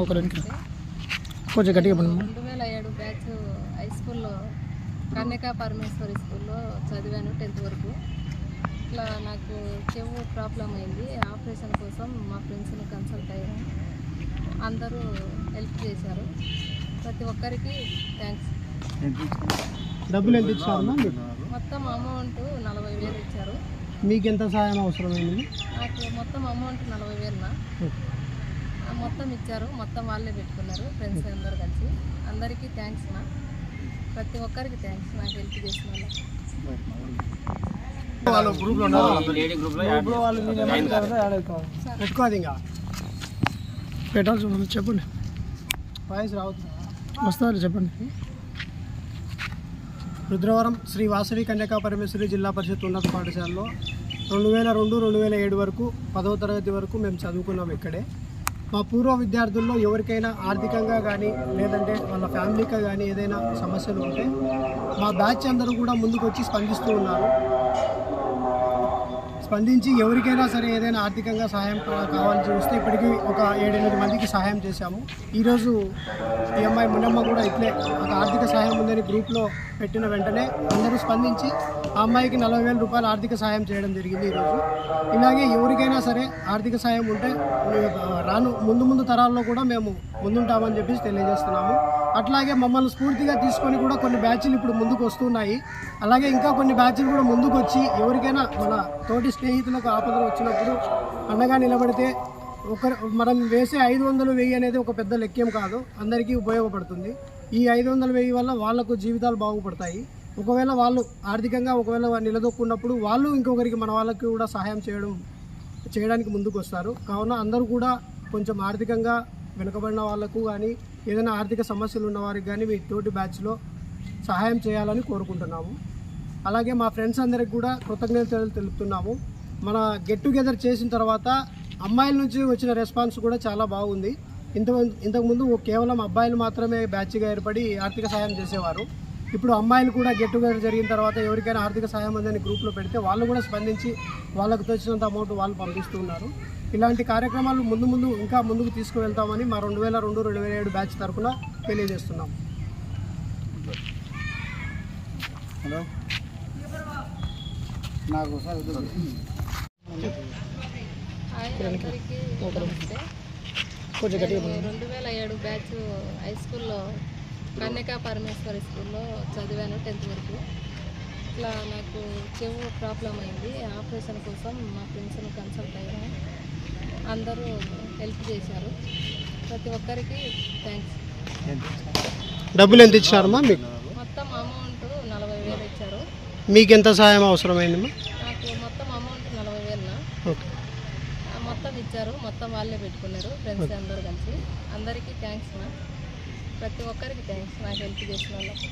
ఒక రెండు ఒక. కొంచెం గట్టిగా పడి రెండు వేల ఏడు బ్యాచ్ హై స్కూల్లో కన్యకా పరమేశ్వరి స్కూల్లో చదివాను టెన్త్ వరకు. ఇట్లా నాకు చెవు ప్రాబ్లం అయింది. ఆపరేషన్ కోసం మా ఫ్రెండ్స్ని కన్సల్ట్ అయ్యాను అందరూ హెల్ప్ చేశారు. ప్రతి ఒక్కరికి థ్యాంక్స్. డబ్బులు ఎంత మొత్తం అమౌంట్ నలభై వేలు ఇచ్చారు. మీకు ఎంత సహాయం అవసరమైంది? మొత్తం అమౌంట్ నలభై వేలునా? ఆ మొత్తం ఇచ్చారు. మొత్తం వాళ్ళే పెట్టుకున్నారు. ఫ్రెండ్స్ అందరు కలిసి. అందరికీ థ్యాంక్స్ నా. ప్రతి ఒక్కరికి థ్యాంక్స్ నాకు హెల్ప్ చేసిన వాళ్ళు పెట్టుకోదు ఇంకా. పెట్టాల్సి చెప్పండి. వాయిస్ రావద్దు. వస్తారు చెప్పండి. రుద్రవరం శ్రీ వాసవి కన్యకా పరమేశ్వరి జిల్లా పరిషత్ ఉన్నత పాఠశాలలో రెండు వేల రెండు రెండు వేల ఏడు వరకు పదవ తరగతి వరకు మేము చదువుకున్నాం ఇక్కడే. మా పూర్వ విద్యార్థుల్లో ఎవరికైనా ఆర్థికంగా కానీ లేదంటే వాళ్ళ ఫ్యామిలీకి కానీ ఏదైనా సమస్యలు ఉంటే మా బ్యాచ్ అందరూ కూడా ముందుకు వచ్చి స్పందిస్తూ ఉన్నారు. స్పందించి ఎవరికైనా సరే ఏదైనా ఆర్థికంగా సహాయం కావాల్సి వస్తే ఇప్పటికీ ఒక ఏడెనిమిది మందికి సహాయం చేశాము. ఈరోజు ఈ అమ్మాయి మున్నమ్మ కూడా ఇట్లే ఒక ఆర్థిక సహాయం ఉందని గ్రూప్లో పెట్టిన వెంటనే అందరూ స్పందించి ఆ అమ్మాయికి నలభై వేల రూపాయలు ఆర్థిక సహాయం చేయడం జరిగింది ఈరోజు. ఇలాగే ఎవరికైనా సరే ఆర్థిక సహాయం ఉంటే రాను ముందు ముందు తరాల్లో కూడా మేము ముందుంటామని చెప్పేసి తెలియజేస్తున్నాము. అట్లాగే మమ్మల్ని స్ఫూర్తిగా తీసుకొని కూడా కొన్ని బ్యాచ్లు ఇప్పుడు ముందుకు వస్తున్నాయి. అలాగే ఇంకా కొన్ని బ్యాచ్లు కూడా ముందుకు వచ్చి ఎవరికైనా మన తోటి స్నేహితులకు ఆపదలు వచ్చినప్పుడు అండగా నిలబడితే ఒక మనం వేసే ఐదు వందలు వెయ్యి అనేది ఒక పెద్ద లెక్క్యం కాదు. అందరికీ ఉపయోగపడుతుంది. ఈ ఐదు వందల వెయ్యి వల్ల వాళ్ళకు జీవితాలు బాగుపడతాయి. ఒకవేళ వాళ్ళు ఆర్థికంగా ఒకవేళ వాళ్ళు నిలదొక్కున్నప్పుడు వాళ్ళు ఇంకొకరికి మన వాళ్ళకి కూడా సహాయం చేయడం చేయడానికి ముందుకు వస్తారు కావున అందరూ కూడా కొంచెం ఆర్థికంగా వెనుకబడిన వాళ్ళకు కానీ ఏదైనా ఆర్థిక సమస్యలు ఉన్న వారికి కానీ మీ తోటి బ్యాచ్లో సహాయం చేయాలని కోరుకుంటున్నాము. అలాగే మా ఫ్రెండ్స్ అందరికి కూడా కృతజ్ఞతలు తెలుపుతున్నాము. మన గెట్ టుగెదర్ చేసిన తర్వాత అమ్మాయిల నుంచి వచ్చిన రెస్పాన్స్ కూడా చాలా బాగుంది. ఇంత ఇంతకుముందు కేవలం అబ్బాయిలు మాత్రమే బ్యాచ్గా ఏర్పడి ఆర్థిక సహాయం చేసేవారు. ఇప్పుడు అమ్మాయిలు కూడా గెట్ టుగెదర్ జరిగిన తర్వాత ఎవరికైనా ఆర్థిక సాయం అందని గ్రూప్లో పెడితే వాళ్ళు కూడా స్పందించి వాళ్ళకు తెచ్చినంత అమౌంట్ వాళ్ళు పంపిస్తూ ఉన్నారు. ఇలాంటి కార్యక్రమాలు ముందు ముందు ఇంకా ముందుకు తీసుకువెళ్తామని మా రెండు వేల రెండు రెండు వేల ఏడు బ్యాచ్ తరఫున తెలియజేస్తున్నాం. హలో నాకు రెండు వేల ఏడు బ్యాచ్ హై స్కూల్లో కన్యకా పరమేశ్వరి స్కూల్లో చదివాను టెన్త్ వరకు. ఇట్లా నాకు చెవు ప్రాబ్లం అయింది. ఆపరేషన్ కోసం మా ఫ్రెండ్స్ని కన్సల్ట్ అయ్యాను అందరూ హెల్ప్ చేశారు. ప్రతి ఒక్కరికి థ్యాంక్స్ డబ్బులు ఎంత ఇచ్చినారమ్మా మీకు మొత్తం అమౌంట్ నలభై వేలు ఇచ్చారు మీకు ఎంత సహాయం అవసరమైందమ్మా? నాకు మొత్తం అమౌంట్ నలభై వేలున? ఓకే. మొత్తం ఇచ్చారు. మొత్తం వాళ్ళే పెట్టుకున్నారు. ఫ్రెండ్స్ అందరూ కలిసి. అందరికీ థ్యాంక్స్ నా ప్రతి ఒక్కరికి థ్యాంక్స్ నాకు హెల్ప్ చేసిన వాళ్ళకి.